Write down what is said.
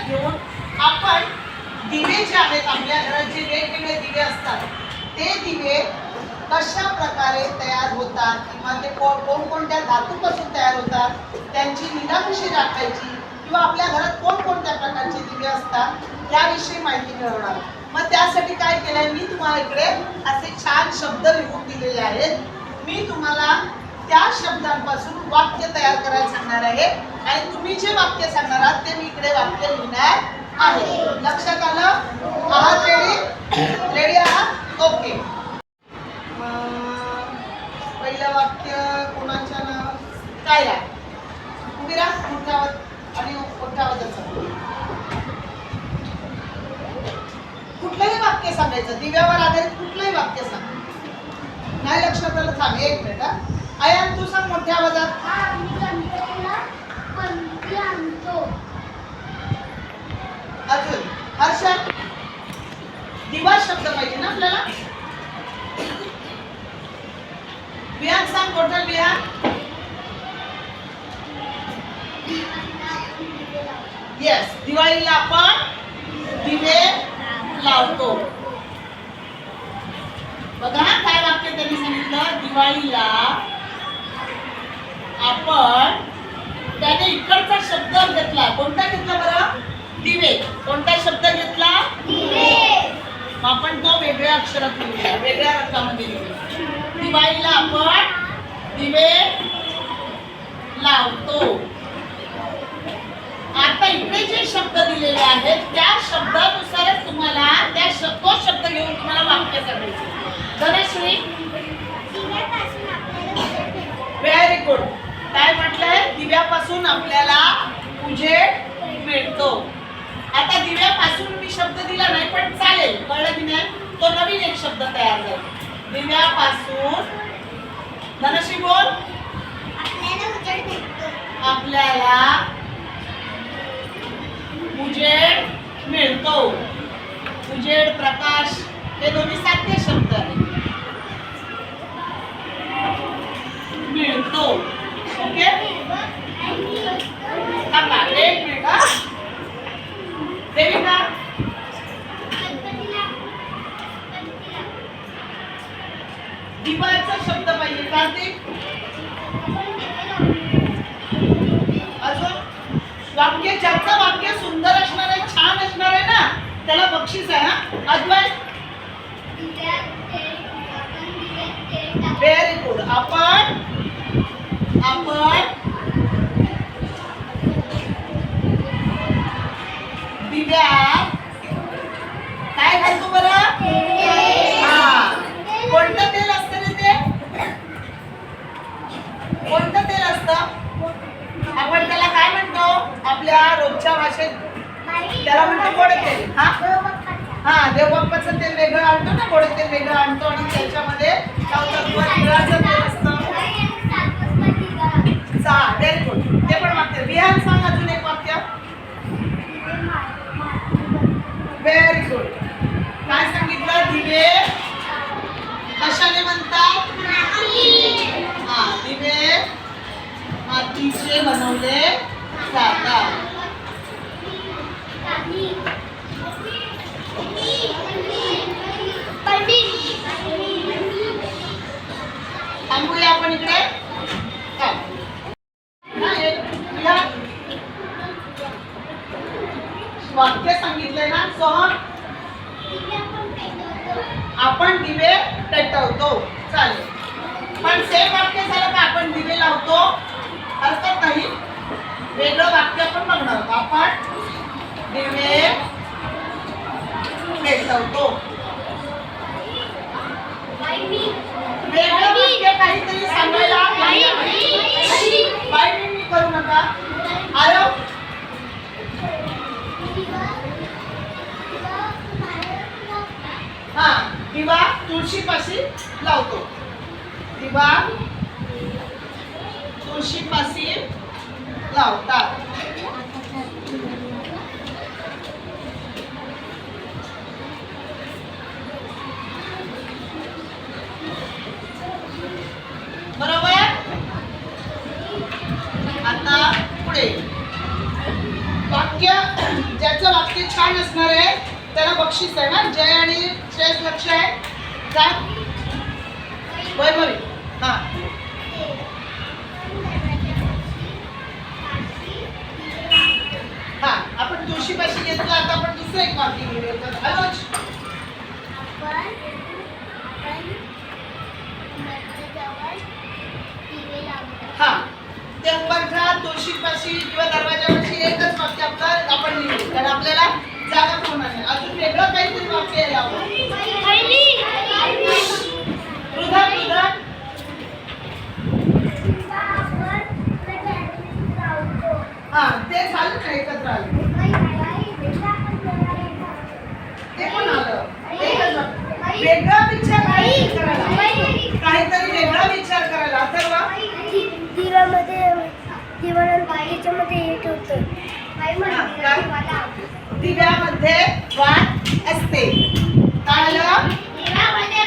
लक्षात घेऊन आपण दिवे जे आहेत आपल्या घरात जे वेगवेगळे दिवे असतात ते दिवे कशा प्रकारे तयार होतात किंवा ते कोणकोणत्या धातूपासून तयार होतात त्यांची निगा कशी राखायची किंवा आपल्या घरात कोणकोणत्या प्रकारचे दिवे असतात याविषयी माहिती मिळवणार. मग त्यासाठी काय केलंय मी तुम्हाला इकडे असे छान शब्द लिहून दिलेले आहेत. मी तुम्हाला त्या शब्दांपासून वाक्य तयार करायला सांगणार आहे. आणि तुम्ही जे वाक्य सांगणार आहात ते मी इकडे वाक्य लिहिणार आहे. लक्षात आलं? आहात? रेडी रेडी आहात? ओके पहिलं वाक्य कोणाच्या नाव काय राह उभी राहा आणि मोठा कुठलंही वाक्य सांगायचं दिव्यावर आधारित कुठलंही वाक्य सांग. नाही लक्षात आलं? थांब एक मिनिट हा. आयान तू सांग मोठ्या आवाजात. अजून. हर्षा दिवा शब्द पाहिजे ना आपल्याला? विहान सांग टोटल विहान येस दिवाळीला आपण दिवे लावतो. बघा काय वाक्य त्यांनी सांगितलं? दिवाळीला आपण त्याने इकडचा शब्द घेतला. कोणता घेतला बरं? दिवे. कोणता शब्द घेतला? आपण तो वेगळ्या अक्षरात लिहूया. वेगळ्या रंगामध्ये लिहूया. दिवाळीला आपण दिवे लावतो. आता इकडे जे शब्द दिलेले आहेत त्या शब्दानुसारच तुम्हाला त्या शब्द तो शब्द घेऊन तुम्हाला वाक्य करायचे धनश्री व्हेरी गुड काय म्हटलंय? दिव्यापासून आपल्याला उजेड मिळतो. आता दिव्यापासून मी शब्द दिला नाही पण चालेल. कळलं की नाही? तो नवीन एक शब्द तयार झाला. दिव्यापासून धनश्री बोल. आपल्याला उजेड भेटतो आपल्याला उजेड मिळतो. उजेड प्रकाश हे दोन्ही साध्य शब्द आहेत. मिळतो. ओके थांबा एक मिनिट हा देविका दिवाळीचा शब्द पाहिजे कार्तिक अजून वाक्य ज्याचं वाक्य सुंदर असणार आहे छान असणार आहे ना त्याला बक्षीस आहे हा? अद्वैत व्हेरी गुड आपण आपण दिव्यात काय घालतो बरं हा कोणतं तेल असतं रे ते कोणतं तेल असतं आपण त्याला काय म्हणतो आपल्या रोजच्या भाषेत त्याला म्हणतो गोड तेल. हा? हा देवबाप्पाचं तेल वेगळं आणतो ना गोड तेल वेगळं आणतो आणि त्याच्यामध्ये लावतात. किंवा तिळाचं तेल असतं. चा व्हेरी गुड. ते पण वाक्य विहार सांग अजून एक वाक्य. व्हेरी गुड काय सांगितलं? दिवे. कशाने म्हणतात? हा दिवे. मातीचे बनवले जातात. थांबूया आपण इकडे. वाक्य सांगितलंय ना सहन आपण दिवे पेटवतो. चालेल. पण सेम वाक्य झालं का आपण दिवे लावतो हरकत नाही वेगळं वाक्य पण बघणार आहोत आपण दिवे पेटवतो वेगळं वाक्य काहीतरी सांगायला बाय मी करू नका आरव हा दिवा तुळशीपाशी लावतो. दिवा तुळशीपाशी लावतात. बरोबर? आता पुढे. वाक्य ज्याचं वाक्य छान असणार आहे त्याला बक्षीस आहे ना? जय आणि श्रेयस लक्ष आहे. काय? वैभवी हा. हा आपण तुळशीपाशी घेतलं आता आपण दुसरं एक वाक्य घेऊया तर अनुज आपण आपण दरवाजाजवळ तुळशीपाशी किंवा दरवाजापाशी एकच वाक्य आपलं आपण लिहू कारण आपल्याला जागा होणार नाही अजून वेगळं काहीतरी वाक्य यायला हा ते झालं ना एकत्र आलं. ते पण आलं. वेगळा विचार काहीतरी वेगळा विचार करायला अथर्वा? दिवामध्ये दिवाळी हे ठेवतो दिव्यामध्ये वाट असते. काय आलं? दिव्यामध्ये